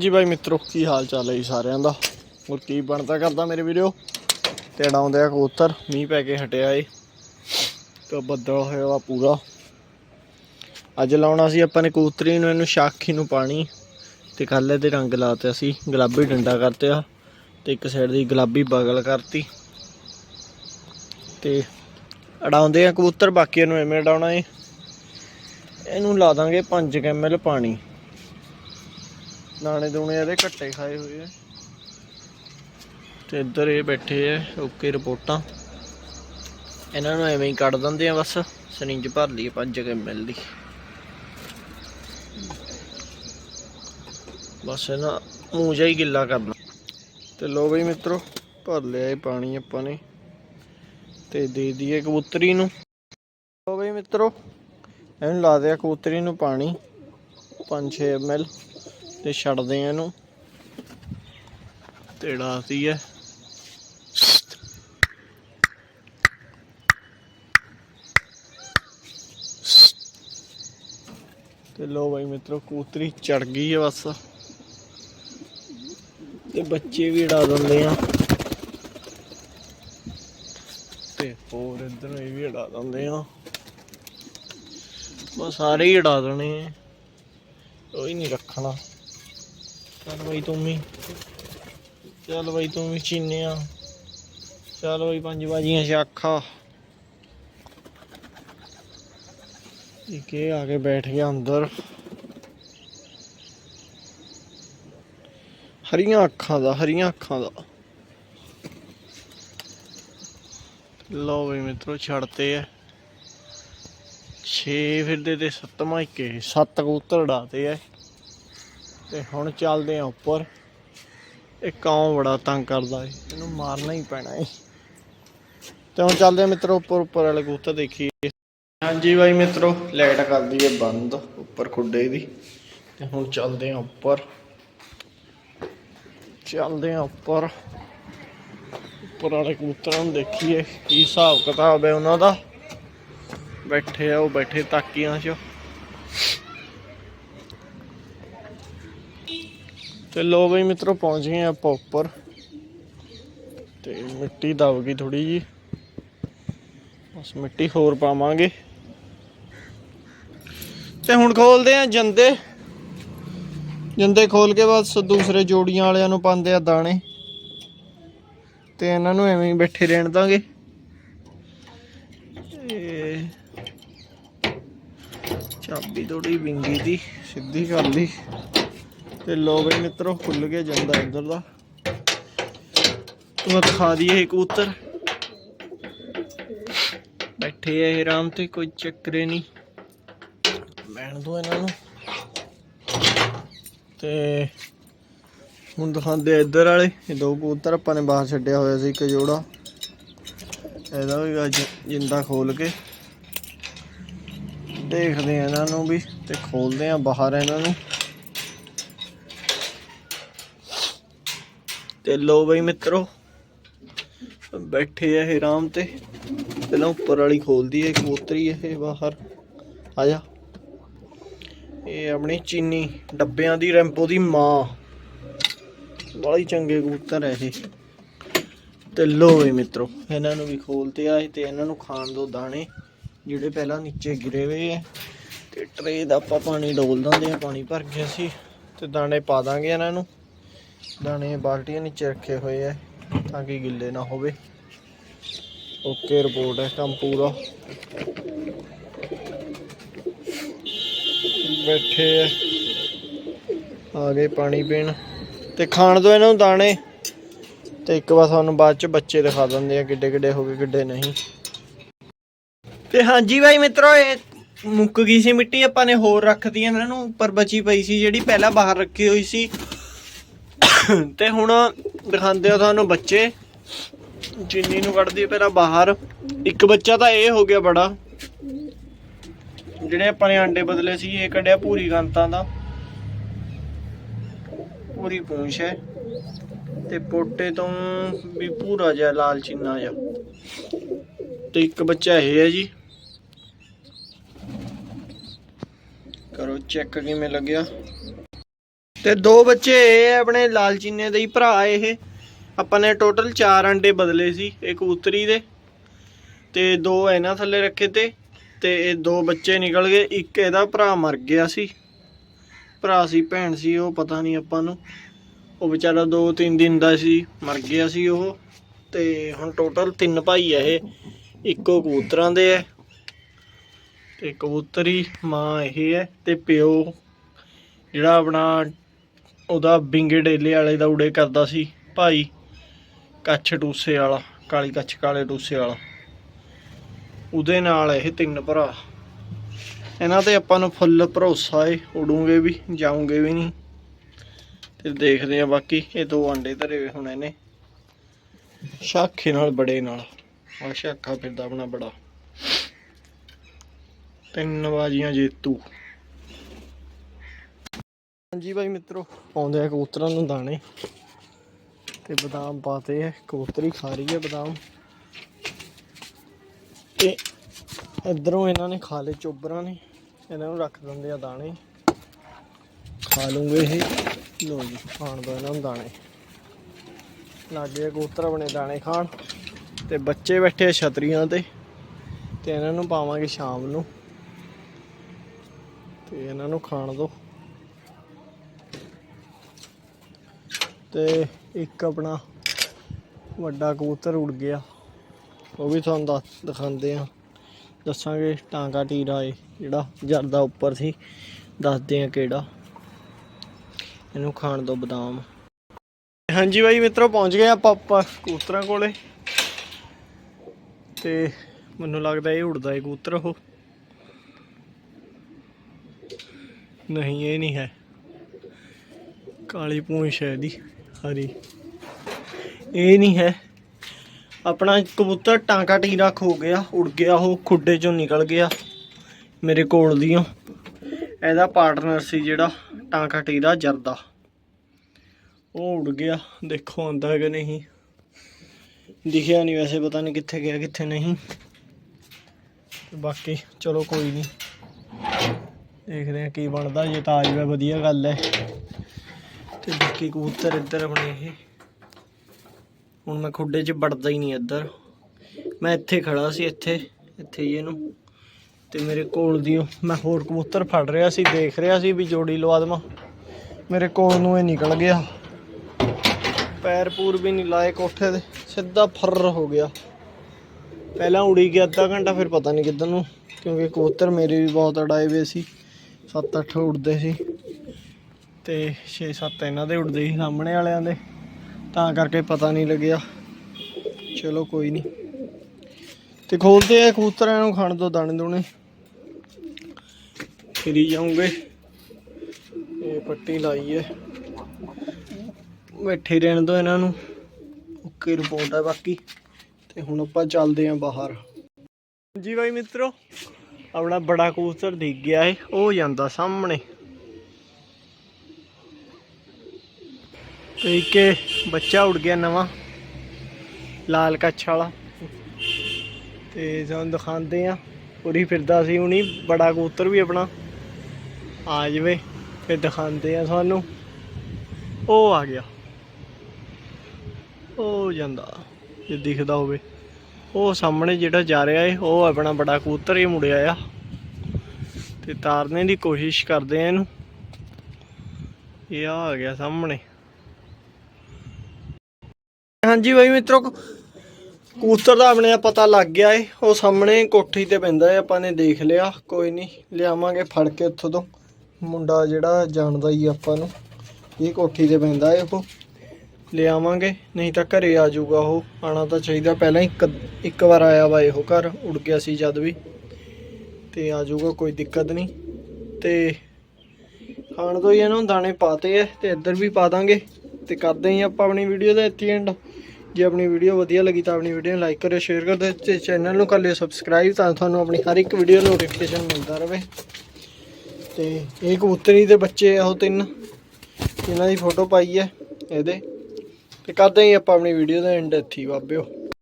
ਜੀ ਬਾਈ ਮਿੱਤਰੋ, ਕੀ ਹਾਲ ਚਾਲ ਹੈ ਜੀ ਸਾਰਿਆਂ ਦਾ? ਹੋਰ ਕੀ ਬਣਦਾ ਕਰਦਾ ਮੇਰੇ ਵੀਡੀਓ ਤੇ ਡਾਉਂਦੇ ਆ ਕਬੂਤਰ, ਮੀਂਹ ਪੈ ਕੇ ਹਟਿਆ ਏ। ਤੇ ਬੱਦਲ ਹੋਇਆ ਵਾ ਪੂਰਾ। ਅੱਜ ਲਾਉਣਾ ਸੀ ਆਪਾਂ ਨੇ ਕਬੂਤਰੀ ਨੂੰ, ਇਹਨੂੰ ਸ਼ਾਖੀ ਨੂੰ ਪਾਣੀ ਤੇ ਕੱਲ੍ਹ ਦੇ ਰੰਗ ਲਾਤੇ ਅਸੀਂ, ਗੁਲਾਬੀ ਡੰਡਾ ਕਰਤੇ ਆ ਤੇ ਇੱਕ ਸਾਈਡ ਦੀ ਗੁਲਾਬੀ ਬਗਲ ਕਰਤੀ। ਤੇ ਅਡਾਉਂਦੇ ਆ ਕਬੂਤਰ ਬਾਕੀ ਨੂੰ ਐਵੇਂ ਉਡਾਉਣਾ ਏ। ਇਹਨੂੰ ਲਾ ਦਾਂਗੇ 5 ml ਪਾਣੀ। ਨਾਣੇ ਦੂਣੇ ਇਹਦੇ ਘੱਟੇ ਖਾਏ ਹੋਏ ਆ। ਤੇ ਇੱਧਰ ਇਹ ਬੈਠੇ ਆ, ਓਕੇ ਰਿਪੋਰਟਾਂ। ਇਹਨਾਂ ਨੂੰ ਐਵੇਂ ਹੀ ਕੱਢ ਦਿੰਦੇ ਆ ਬਸ ਸਰਿੰਜ ਭਰ ਲਈ 5 ml ਦੀ। ਬਸ ਇਹਨਾਂ ਮੂੰਹ ਜਿਹਾ ਹੀ ਗਿੱਲਾ ਕਰਨਾ। ਤੇ ਲੋ ਬਈ ਮਿੱਤਰੋ, ਭਰ ਲਿਆ ਇਹ ਪਾਣੀ ਆਪਾਂ ਨੇ। ਤੇ ਦੇ ਦਈਏ ਕਬੂਤਰੀ ਨੂੰ। ਲੋ ਬਈ ਮਿੱਤਰੋ, ਇਹਨੂੰ ਲਾ ਦਿਆ ਕਬੂਤਰੀ ਨੂੰ ਪਾਣੀ 5-6 ml ਤੇ ਛੱਡਦੇ ਆ ਇਹਨੂੰ। ਤੇ ਡਾਤੀ ਹੈ ਤੇ ਲੋ ਬਾਈ ਮਿੱਤਰੋ, ਕੂਤਰੀ ਚੜ ਗਈ ਹੈ ਬਸ। ਤੇ ਬੱਚੇ ਵੀ ਉਡਾ ਦਿੰਦੇ ਆ। ਤੇ ਹੋਰ ਇਧਰ ਇਹ ਵੀ ਉਡਾ ਦਿੰਦੇ ਆ। ਬਸ ਸਾਰੇ ਹੀ ਉਡਾ ਦੇਣੇ ਆ। ਕੋਈ ਨਹੀਂ ਰੱਖਣਾ। ਚੱਲ ਬਈ ਤੂੰ ਵੀ ਚੱਲ ਬਈ ਤੂੰ ਵੀ ਚੀਨਿਆ ਚੱਲ ਬਈ ਪੰਜ ਬਾਜੀਆਂ ਸ਼ਾਖਾ ਇੱਕ ਇਹ ਆ ਕੇ ਬੈਠ ਗਿਆ ਅੰਦਰ ਹਰੀਆਂ ਅੱਖਾਂ ਦਾ ਹਰੀਆਂ ਅੱਖਾਂ ਦਾ ਲਓ ਬਈ ਮਿੱਤਰੋ ਛੱਡਤੇ ਐ 6 ਫਿਰਦੇ ਤੇ ਸੱਤਵਾਂ ਇੱਕ ਇਹ ਸੱਤ ਕਬੂਤਰ ਉਡਾਤੇ ਐ ਤੇ ਹੁਣ ਚੱਲਦੇ ਆ ਉੱਪਰ। ਇਹ ਕਾਂ ਬੜਾ ਤੰਗ ਕਰਦਾ ਏ। ਇਹਨੂੰ ਮਾਰਨਾ ਹੀ ਪੈਣਾ ਏ। ਤੇ ਹੁਣ ਚੱਲਦੇ ਆ ਮਿੱਤਰੋ ਉੱਪਰ ਉੱਪਰ ਵਾਲੇ ਕਬੂਤਰ ਦੇਖੀਏ। ਹਾਂਜੀ ਬਾਈ ਮਿੱਤਰੋ, ਲਾਈਟ ਕਰਦੀ ਦਈਏ ਬੰਦ, ਉੱਪਰ ਖੁੱਡੇ ਦੀ। ਤੇ ਹੁਣ ਚੱਲਦੇ ਆ ਉੱਪਰ। ਚੱਲਦੇ ਆ ਉੱਪਰ। ਉੱਪਰ ਵਾਲੇ ਕਬੂਤਰਾਂ ਨੂੰ ਦੇਖੀਏ, ਕੀ ਹਿਸਾਬ ਕਿਤਾਬ ਹੈ ਉਹਨਾਂ ਦਾ। ਬੈਠੇ ਆ ਉਹ ਬੈਠੇ ਤਾਕੀਆਂ 'ਚ। ਤੇ ਲੋ ਬਈ ਮਿੱਤਰੋ, ਪਹੁੰਚ ਗਏ ਆਪਾਂ ਉੱਪਰ। ਤੇ ਮਿੱਟੀ ਦਬ ਗਈ ਥੋੜੀ ਜੀ ਬਸ ਮਿੱਟੀ ਹੋਰ ਪਾਵਾਂਗੇ। ਤੇ ਹੁਣ ਖੋਲਦੇ ਆ ਜੰਦੇ। ਜੰਦੇ ਖੋਲ ਕੇ ਬਸ ਦੂਸਰੇ ਜੋੜੀਆਂ ਵਾਲਿਆਂ ਨੂੰ ਪਾਉਂਦੇ ਆ ਦਾਣੇ। ਤੇ ਇਹਨਾਂ ਨੂੰ ਐਵੇਂ ਹੀ ਬੈਠੇ ਰਹਿਣ ਦਾਂਗੇ। ਚਾਬੀ ਥੋੜੀ ਵਿੰਗੀ ਦੀ, ਸਿੱਧੀ ਕਰ ਲਈ। ਤੇ ਲੋ ਬਈ ਮਿੱਤਰੋ ਖੁੱਲ ਕੇ ਜਾਂਦਾ ਇੱਧਰ ਦਾ। ਤੂੰ ਦਿਖਾ ਦਈਏ ਕਬੂਤਰ। ਬੈਠੇ ਆ ਆਰਾਮ ਤੇ, ਕੋਈ ਚੱਕਰੇ ਨਹੀਂ। ਬੈਣ ਦੋ ਇਹਨਾਂ ਨੂੰ। ਤੇ ਹੁਣ ਦਿਖਾਉਂਦੇ ਇੱਧਰ ਵਾਲੇ। ਇਹ ਦੋ ਕਬੂਤਰ ਆਪਾਂ ਨੇ ਬਾਹਰ ਛੱਡਿਆ ਹੋਇਆ ਸੀ, ਇੱਕ ਜੋੜਾ। ਇਹਦਾ ਵੀ ਅੱਜ ਜਿੰਦਾ ਖੋਲ ਕੇ। ਦੇਖਦੇ ਆ ਇਹਨਾਂ ਨੂੰ ਵੀ ਤੇ ਖੋਲਦੇ ਆ ਬਾਹਰ ਇਹਨਾਂ ਨੂੰ। ਤੇ ਲੋ ਬਈ ਮਿੱਤਰੋ, ਬੈਠੇ ਆ ਇਹ ਆਰਾਮ ਤੇ। ਪਹਿਲਾਂ ਉੱਪਰ ਵਾਲੀ ਖੋਲਦੀ ਹੈ ਕਬੂਤਰੀ ਇਹ ਬਾਹਰ। ਆ ਜਾ ਇਹ ਆਪਣੀ ਚੀਨੀ, ਡੱਬਿਆਂ ਦੀ, ਰੈਂਪੋ ਦੀ ਮਾਂ। ਬੜੀ ਚੰਗੇ ਕਬੂਤਰ ਹੈ ਇਹ। ਤੇ ਲੋ ਬਈ ਮਿੱਤਰੋ, ਇਹਨਾਂ ਨੂੰ ਵੀ ਖੋਲਤੇ ਆਏ ਤੇ ਇਹਨਾਂ ਨੂੰ ਖਾਣ ਦੋ ਦਾਣੇ, ਜਿਹੜੇ ਪਹਿਲਾਂ ਨੀਚੇ ਗਿਰੇ ਹੋਏ ਆ। ਤੇ ਟਰੇ ਦਾ ਆਪਾਂ ਪਾਣੀ ਡੋਲ ਦਿੰਦੇ ਆ, ਪਾਣੀ ਭਰ ਗਿਆ ਸੀ। ਤੇ ਦਾਣੇ ਪਾ ਦਾਂਗੇ ਇਹਨਾਂ ਨੂੰ। ਦਾਣੇ ਬਾਲਟੀਆਂ ਨੀਚੇ ਰੱਖੇ ਹੋਏ ਆ ਤਾਂ ਕਿ ਗਿੱਲੇ ਨਾ ਹੋਵੇ। ਓਕੇ ਰਿਪੋਰਟ ਹੈ ਕੰਮ ਪੂਰਾ। ਬੈਠੇ ਆ ਆ ਗਏ ਪਾਣੀ ਪੀਣ। ਤੇ ਖਾਣ ਦੋ ਇਹਨਾਂ ਨੂੰ ਦਾਣੇ। ਤੇ ਇੱਕ ਵਾਰ ਤੁਹਾਨੂੰ ਬਾਅਦ ਚ ਬੱਚੇ ਦਿਖਾ ਦਿੰਦੇ ਆ ਕਿੱਡੇ ਕਿੱਡੇ ਹੋ ਗਏ, ਕਿੱਡੇ ਨਹੀਂ। ਤੇ ਹਾਂਜੀ ਬਾਈ ਮਿੱਤਰੋ, ਇਹ ਮੁੱਕ ਗਈ ਸੀ ਮਿੱਟੀ, ਆਪਾਂ ਨੇ ਹੋਰ ਰੱਖਦੀ ਇਹਨਾਂ ਨੂੰ ਉੱਪਰ ਬਚੀ ਪਈ ਸੀ ਜਿਹੜੀ ਪਹਿਲਾਂ ਬਾਹਰ ਰੱਖੀ ਹੋਈ ਸੀ। ਤੇ ਹੁਣ ਦਿਖਾਉਂਦੇ ਆ ਤੁਹਾਨੂੰ ਬੱਚੇ। ਚੀਨੀ ਨੂੰ ਕੱਢਦੀ ਪਹਿਲਾਂ ਬਾਹਰ। ਇੱਕ ਬੱਚਾ ਤਾਂ ਇਹ ਹੋ ਗਿਆ ਬੜਾ। ਜਿਹੜੇ ਆਪਾਂ ਨੇ ਆਂਡੇ ਬਦਲੇ ਸੀ, ਇਹ ਕੱਢਿਆ ਪੂਰੀ ਗੰਤਾਂ ਦਾ। ਪੂਰੀ ਪੂੰਛ ਹੈ। ਤੇ ਪੋਟੇ ਤੋਂ ਵੀ ਪੂਰਾ ਜਿਹਾ ਲਾਲ ਚੀਨਾ ਜਿਹਾ। ਤੇ ਇੱਕ ਬੱਚਾ ਇਹ ਹੈ ਜੀ। ਕਰੋ ਚੈੱਕ ਕਿਵੇਂ ਲੱਗਿਆ। ਤੇ ਦੋ ਬੱਚੇ ਇਹ ਆ ਆਪਣੇ ਲਾਲਚੀਨੇ ਦੇ ਹੀ ਭਰਾ ਇਹ। ਆਪਾਂ ਨੇ ਟੋਟਲ 4 ਅੰਡੇ ਬਦਲੇ ਸੀ, ਇੱਕ ਕਬੂਤਰੀ ਦੇ ਤੇ ਦੋ ਇਹਨਾਂ ਥੱਲੇ ਰੱਖੇ ਤੇ ਤੇ ਇਹ ਦੋ ਬੱਚੇ ਨਿਕਲ ਗਏ, ਇੱਕ ਇਹਦਾ ਭਰਾ ਮਰ ਗਿਆ ਸੀ। ਭਰਾ ਸੀ, ਭੈਣ ਸੀ, ਉਹ ਪਤਾ ਨਹੀਂ ਆਪਾਂ ਨੂੰ। ਉਹ ਵਿਚਾਰਾ 2-3 ਦਿਨ ਦਾ ਸੀ, ਮਰ ਗਿਆ ਸੀ ਉਹ। ਤੇ ਹੁਣ ਟੋਟਲ ਤਿੰਨ ਭਾਈ ਆ ਇਹ, ਇੱਕੋ ਕਬੂਤਰਾਂ ਦੇ ਹੈ, ਤੇ ਕਬੂਤਰੀ ਮਾਂ ਇਹ ਹੈ, ਤੇ ਪਿਓ, ਜਿਹੜਾ ਆਪਣਾ ਉਹਦਾ ਬਿੰਗੇ ਡੇਲੇ ਵਾਲੇ ਦਾ ਉੜੇ ਕਰਦਾ ਸੀ ਭਾਈ ਕੱਛ ਟੂਸੇ ਵਾਲਾ, ਕਾਲੀ ਕੱਛ ਕਾਲੇ ਟੂਸੇ ਵਾਲਾ। ਉਹਦੇ ਨਾਲ ਇਹ ਤਿੰਨ ਭਰਾ। ਇਹਨਾਂ ਤੇ ਆਪਾਂ ਨੂੰ ਫੁੱਲ ਭਰੋਸਾ ਏ, ਉਡੂਗੇ ਵੀ ਜਾਉਂਗੇ ਵੀ ਨਹੀਂ। ਤੇ ਦੇਖਦੇ ਆ ਬਾਕੀ, ਇਹ ਦੋ ਆਂਡੇ ਧਰੇ ਹੋਏ ਹੁਣ ਇਹਨੇ। ਸ਼ਾਖੇ ਨਾਲ, ਬੜੇ ਨਾਲ। ਆ ਸ਼ਾਖਾ ਫਿਰਦਾ ਆਪਣਾ ਬੜਾ। ਤਿੰਨ ਬਾਜੀਆਂ ਜੇਤੂ। ਹਾਂਜੀ ਭਾਈ ਮਿੱਤਰੋ ਆਉਂਦੇ ਆ ਕਬੂਤਰਾਂ ਨੂੰ ਦਾਣੇ। ਤੇ ਬਦਾਮ ਪਾਤੇ ਆ, ਕਬੂਤਰੀ ਖਾ ਰਹੀ ਹੈ ਬਦਾਮ। ਤੇ ਇਧਰੋਂ ਇਹਨਾਂ ਨੇ ਖਾ ਲਏ ਚੋਬਰਾਂ ਨੇ, ਇਹਨਾਂ ਨੂੰ ਰੱਖ ਦਿੰਦੇ ਆ ਦਾਣੇ। ਖਾ ਲੂੰਗੇ ਇਹ। ਲੋ ਜੀ, ਖਾਣ ਦੋ ਇਹਨਾਂ ਨੂੰ ਦਾਣੇ। ਲਾਗੇ ਕਬੂਤਰ ਬਣੇ ਦਾਣੇ ਖਾਣ। ਤੇ ਬੱਚੇ ਬੈਠੇ ਛਤਰੀਆਂ ਤੇ ਤੇ ਇਹਨਾਂ ਨੂੰ ਪਾਵਾਂਗੇ ਸ਼ਾਮ ਨੂੰ। ਤੇ ਇਹਨਾਂ ਨੂੰ ਖਾਣ ਦੋ। ਤੇ ਇੱਕ ਆਪਣਾ ਵੱਡਾ ਕਬੂਤਰ ਉੜ ਗਿਆ। ਉਹ ਵੀ ਤੁਹਾਨੂੰ ਦੱਸ, ਦਿਖਾਉਂਦੇ ਆ ਦੱਸਾਂਗੇ ਟਾਂਗਾ ਟੀਰਾ ਏ ਜਿਹੜਾ ਜਰਦਾ ਉੱਪਰ ਸੀ। ਦੱਸਦੇ ਆ ਕਿਹੜਾ। ਇਹਨੂੰ ਖਾਣ ਦੋ ਬਦਾਮ। ਹਾਂਜੀ ਬਾਈ ਮਿੱਤਰੋ, ਪਹੁੰਚ ਗਏ ਆਪਾਂ ਆਪਾਂ ਕਬੂਤਰਾਂ ਕੋਲੇ। ਤੇ ਮੈਨੂੰ ਲੱਗਦਾ ਇਹ ਉੜਦਾ ਏ ਕਬੂਤਰ ਉਹ। ਨਹੀਂ, ਇਹ ਨਹੀਂ ਹੈ। ਕਾਲੀ ਪੂੰਛ ਹੈ ਇਹਦੀ। ਹਰੀ ਇਹ ਨਹੀਂ ਹੈ। ਆਪਣਾ ਕਬੂਤਰ ਟਾਂਕਾ ਟੀਰਾ ਖੋ ਗਿਆ, ਉੜ ਗਿਆ ਉਹ, ਖੁੱਡੇ ਚੋਂ ਨਿਕਲ ਗਿਆ ਮੇਰੇ ਕੋਲ ਦੀਆਂ। ਇਹਦਾ ਪਾਰਟਨਰ ਸੀ ਜਿਹੜਾ ਟਾਂਕਾ ਟੀਰਾ ਜਰਦਾ। ਉਹ ਉੜ ਗਿਆ। ਦੇਖੋ ਆਂਦਾ ਕਿ ਨਹੀਂ। ਦਿਖਿਆ ਨਹੀਂ ਵੈਸੇ, ਪਤਾ ਨਹੀਂ ਕਿੱਥੇ ਗਿਆ, ਕਿੱਥੇ ਨਹੀਂ। ਤੇ ਬਾਕੀ ਚਲੋ ਕੋਈ ਨਹੀਂ। ਦੇਖਦੇ ਆ ਕੀ ਬਣਦਾ। ਜੇ ਤਾਂ ਆ ਜਾਵੇ ਵਧੀਆ ਗੱਲ ਹੈ। ਤੇ ਬਾਕੀ ਕਬੂਤਰ ਇੱਧਰ ਆਪਣੇ ਇਹ। ਹੁਣ ਮੈਂ ਖੁੱਡੇ 'ਚ ਵੜਦਾ ਹੀ ਨਹੀਂ ਇੱਧਰ। ਮੈਂ ਇੱਥੇ ਖੜਾ ਸੀ ਇੱਥੇ ਇੱਥੇ ਹੀ ਇਹਨੂੰ। ਤੇ ਮੇਰੇ ਕੋਲ ਦੀ ਉਹ- ਮੈਂ ਹੋਰ ਕਬੂਤਰ ਫੜ ਰਿਹਾ ਸੀ, ਦੇਖ ਰਿਹਾ ਸੀ ਵੀ ਜੋੜੀ ਲਵਾ ਦੇਵਾਂ। ਮੇਰੇ ਕੋਲ ਨੂੰ ਇਹ ਨਿਕਲ ਗਿਆ। ਪੈਰ ਪੂਰ ਵੀ ਨਹੀਂ ਲਾਏ ਕੋਠੇ ਦੇ ਸਿੱਧਾ ਫਰ ਹੋ ਗਿਆ। ਪਹਿਲਾਂ ਉੜੀ ਗਿਆ ਅੱਧਾ ਘੰਟਾ, ਫਿਰ ਪਤਾ ਨਹੀਂ ਕਿੱਧਰ ਨੂੰ, ਕਿਉਂਕਿ ਕਬੂਤਰ ਮੇਰੇ ਵੀ ਬਹੁਤ ਅੜਾਏ ਹੋਏ ਸੀ। 7-8 ਉੜਦੇ ਸੀ। ਤੇ 6-7 ਇਹਨਾਂ ਦੇ ਉੜਦੇ ਸੀ ਸਾਹਮਣੇ ਵਾਲਿਆਂ ਦੇ। ਤਾਂ ਕਰਕੇ ਪਤਾ ਨਹੀਂ ਲੱਗਿਆ। ਚਲੋ ਕੋਈ ਨਹੀਂ। ਤੇ ਖੋਲਦੇ ਆ ਕਬੂਤਰਾਂ ਨੂੰ ਖਾਣ ਤੋਂ ਦਾਣੇ ਦੋਣੇ। ਫਿਰੀ ਜਾਉਂਗੇ ਇਹ ਪੱਟੀ ਲਾਈ ਹੈ ਬੈਠੇ ਰਹਿਣ ਦੋ ਇਹਨਾਂ ਨੂੰ। ਓਕੇ ਰਿਪੋਰਟ ਹੈ ਬਾਕੀ। ਤੇ ਹੁਣ ਆਪਾਂ ਚੱਲਦੇ ਆਂ ਬਾਹਰ। ਜੀ ਬਾਈ ਮਿੱਤਰੋ, ਆਪਣਾ ਬੜਾ ਕਬੂਤਰ ਦਿਖ ਗਿਆ ਏ। ਉਹ ਜਾਂਦਾ ਸਾਹਮਣੇ। ਤੇ ਇੱਕ ਇਹ ਬੱਚਾ ਉੜ ਗਿਆ ਨਵਾਂ, ਲਾਲ ਕੱਛ ਵਾਲਾ। ਤੇ ਤੁਹਾਨੂੰ ਦਿਖਾਉਂਦੇ ਆ ਉਰੀ ਫਿਰਦਾ ਸੀ ਹੁਣੀ, ਬੜਾ ਕਬੂਤਰ ਵੀ ਆਪਣਾ। ਆ ਜਵੇ, ਫਿਰ ਦਿਖਾਉਂਦੇ ਆ ਤੁਹਾਨੂੰ। ਉਹ ਆ ਗਿਆ। ਉਹ ਜਾਂਦਾ, ਜੇ ਦਿਖਦਾ ਹੋਵੇ। ਉਹ ਸਾਹਮਣੇ ਜਿਹੜਾ ਜਾ ਰਿਹਾ ਏ, ਉਹ ਆਪਣਾ ਬੜਾ ਕਬੂਤਰ ਹੀ ਮੁੜਿਆ ਆ। ਤੇ ਤਾਰਨੇ ਦੀ ਕੋਸ਼ਿਸ਼ ਕਰਦੇ ਆ ਇਹਨੂੰ। ਇਹ ਆ ਆ ਗਿਆ ਸਾਹਮਣੇ। ਹਾਂਜੀ ਬਾਈ ਮਿੱਤਰੋ, ਕਬੂਤਰ ਦਾ ਆਪਣੇ ਪਤਾ ਲੱਗ ਗਿਆ ਏ। ਉਹ ਸਾਹਮਣੇ ਕੋਠੀ ਤੇ ਪੈਂਦਾ ਏ, ਆਪਾਂ ਨੇ ਦੇਖ ਲਿਆ। ਕੋਈ ਨਹੀਂ ਲਿਆਵਾਂਗੇ ਫੜ ਕੇ ਉੱਥੋਂ ਤੋਂ। ਮੁੰਡਾ ਜਿਹੜਾ ਜਾਣਦਾ ਹੀ ਆਪਾਂ ਨੂੰ, ਇਹ ਕੋਠੀ ਤੇ ਪੈਂਦਾ ਏ ਉਹ। ਲਿਆਵਾਂਗੇ, ਨਹੀਂ ਤਾਂ ਘਰੇ ਆ ਜਾਊਗਾ ਉਹ। ਆਣਾ ਤਾਂ ਚਾਹੀਦਾ, ਪਹਿਲਾਂ ਇੱਕ ਇੱਕ ਵਾਰ ਆਇਆ ਵਾ ਇਹੋ ਘਰ, ਉੜ ਗਿਆ ਸੀ ਜਦ ਵੀ। ਤੇ ਆ ਜਾਊਗਾ, ਕੋਈ ਦਿੱਕਤ ਨਹੀਂ ਤੇ ਖਾਣ ਤੋਂ ਹੀ ਇਹਨੂੰ ਦਾਣੇ ਪਾਤੇ ਐ ਤੇ ਇੱਧਰ ਵੀ ਪਾ ਦਾਂਗੇ। ਤੇ ਕਰਦੇ ਹੀ ਆਪਾਂ ਆਪਣੀ ਵੀਡੀਓ ਦਾ ਇੱਥੇ ਐਂਡ ਜੇ ਆਪਣੀ ਵੀਡੀਓ ਵਧੀਆ ਲੱਗੀ ਤਾਂ ਆਪਣੀ ਵੀਡੀਓ ਨੂੰ ਲਾਈਕ ਕਰਿਓ ਸ਼ੇਅਰ ਕਰ ਦਿਓ ਤੇ ਚੈਨਲ ਨੂੰ ਕਰ ਲਿਓ ਸਬਸਕ੍ਰਾਈਬ ਤਾਂ ਤੁਹਾਨੂੰ ਆਪਣੀ ਹਰ ਇੱਕ ਵੀਡੀਓ ਨੋਟੀਫਿਕੇਸ਼ਨ ਮਿਲਦਾ ਰਹੇ ਤੇ ਇਹ ਕਬੂਤਰੀ ਦੇ ਬੱਚੇ ਆ ਉਹ ਤਿੰਨ। ਇਹਨਾਂ ਦੀ ਫੋਟੋ ਪਾਈ ਹੈ ਇਹਦੇ। ਤੇ ਕਰਦੇ ਹੀ ਆਪਾਂ ਆਪਣੀ ਵੀਡੀਓ ਦਾ ਐਂਡ ਇੱਥੇ ਹੀ, ਬਾਬਿਓ।